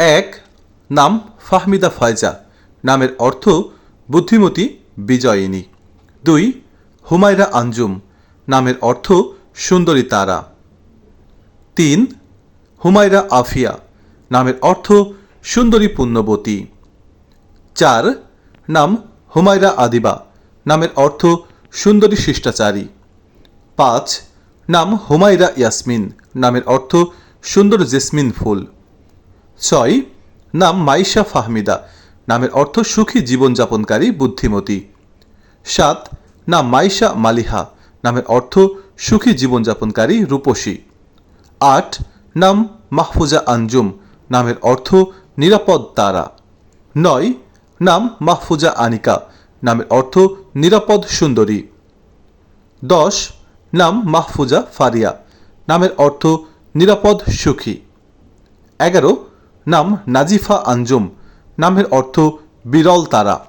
এক, নাম ফাহমিদা ফয়জা। নামের অর্থ বুদ্ধিমতী বিজয়িনী। দুই, হুমায়রা আঞ্জুম। নামের অর্থ সুন্দরী তারা। তিন, হুমায়রা আফিয়া। নামের অর্থ সুন্দরী পুণ্যবতী। চার, নাম হুমায়রা আদিবা। নামের অর্থ সুন্দরী শিষ্টাচারী। পাঁচ, নাম হুমায়রা ইয়াসমিন। নামের অর্থ সুন্দর জেসমিন ফুল। ছয়, নাম মাইশা ফাহমিদা, নামের অর্থ সুখী জীবনযাপনকারী বুদ্ধিমতী। সাত, নাম মাইশা মালিহা, নামের অর্থ সুখী জীবনযাপনকারী রূপসী। আট, নাম মাহফুজা আঞ্জুম নামের অর্থ নিরাপদ তারা। নয়, নাম মাহফুজা আনিকা, নামের অর্থ নিরাপদ সুন্দরী। দশ, নাম মাহফুজা ফারিয়া, নামের অর্থ নিরাপদ সুখী। এগারো নাম নাজিফা আঞ্জুম। নামের অর্থ বিরল তারা।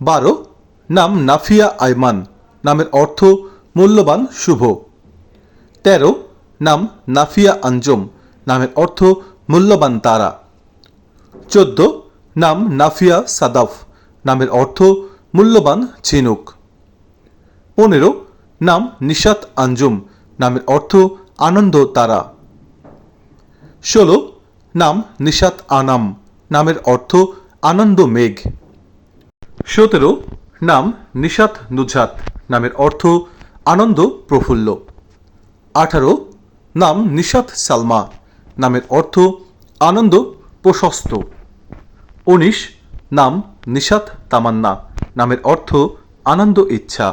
বারো, নাম নাফিয়া আইমান নামের অর্থ মূল্যবান, শুভ। তেরো, নাম নাফিয়া আঞ্জুম। নামের অর্থ মূল্যবান তারা। চোদ্দ, নাম নাফিয়া সাদাফ। নামের অর্থ মূল্যবান, ঝিনুক। পনেরো, নাম নিশাত আঞ্জুম। নামের অর্থ আনন্দ তারা। ষোলো নাম নিশাত আনাম। নামের অর্থ আনন্দ মেঘ। সতেরো, নাম নিশাত নুজাত নামের অর্থ আনন্দ প্রফুল্ল। আঠারো, নাম নিশাত সালমা। নামের অর্থ আনন্দ প্রশস্ত। উনিশ, নাম নিশাত তামান্না। নামের অর্থ আনন্দ ইচ্ছা।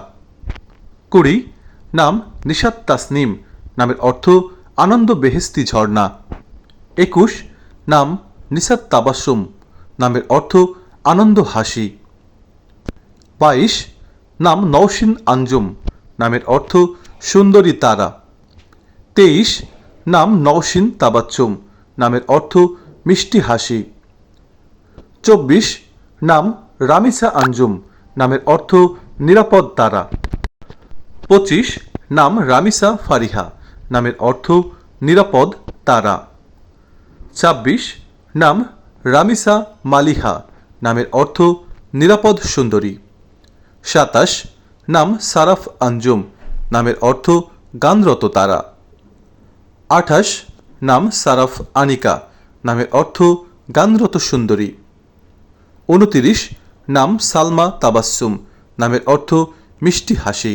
কুড়ি, নাম নিশাত তাসনিম। নামের অর্থ আনন্দ বেহেস্তি ঝর্ণা। একুশ নাম নিসাত তাবাসুম নামের অর্থ আনন্দ হাসি। বাইশ, নাম নৌসিন আঞ্জুম নামের অর্থ সুন্দরী তারা। তেইশ, নাম নৌসিন তাবাচ্চুম নামের অর্থ মিষ্টি হাসি। চব্বিশ, নাম রামিসা আঞ্জুম নামের অর্থ নিরাপদ তারা। পঁচিশ, নাম রামিসা ফারিহা নামের অর্থ নিরাপদ তারা। ছাব্বিশ, নাম রামিসা মালিহা, নামের অর্থ নিরাপদ সুন্দরী। সাতাশ, নাম সারাফ আঞ্জুম, নামের অর্থ গানরত তারা। আঠাশ, নাম সারাফ আনিকা, নামের অর্থ গানরত সুন্দরী। উনতিরিশ, নাম সালমা তাবাসুম নামের অর্থ মিষ্টি হাসি।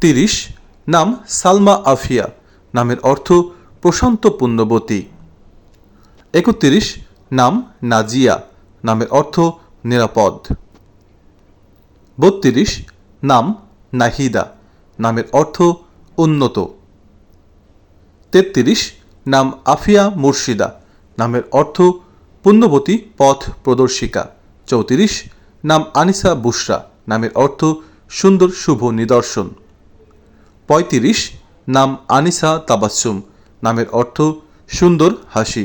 তিরিশ, নাম সালমা আফিয়া, নামের অর্থ প্রশান্ত পুণ্যবতী। একত্রিশ নাম নাজিয়া, নামের অর্থ নিরাপদ। বত্রিশ নাম নাহিদা, নামের অর্থ উন্নত। তেত্রিশ নাম আফিয়া মুর্শিদা, নামের অর্থ পুণ্যবতী পথ প্রদর্শিকা। চৌত্রিশ নাম আনিসা বুশরা, নামের অর্থ সুন্দর শুভ নিদর্শন। পঁয়ত্রিশ নাম আনিসা তাবাসুম নামের অর্থ সুন্দর হাসি।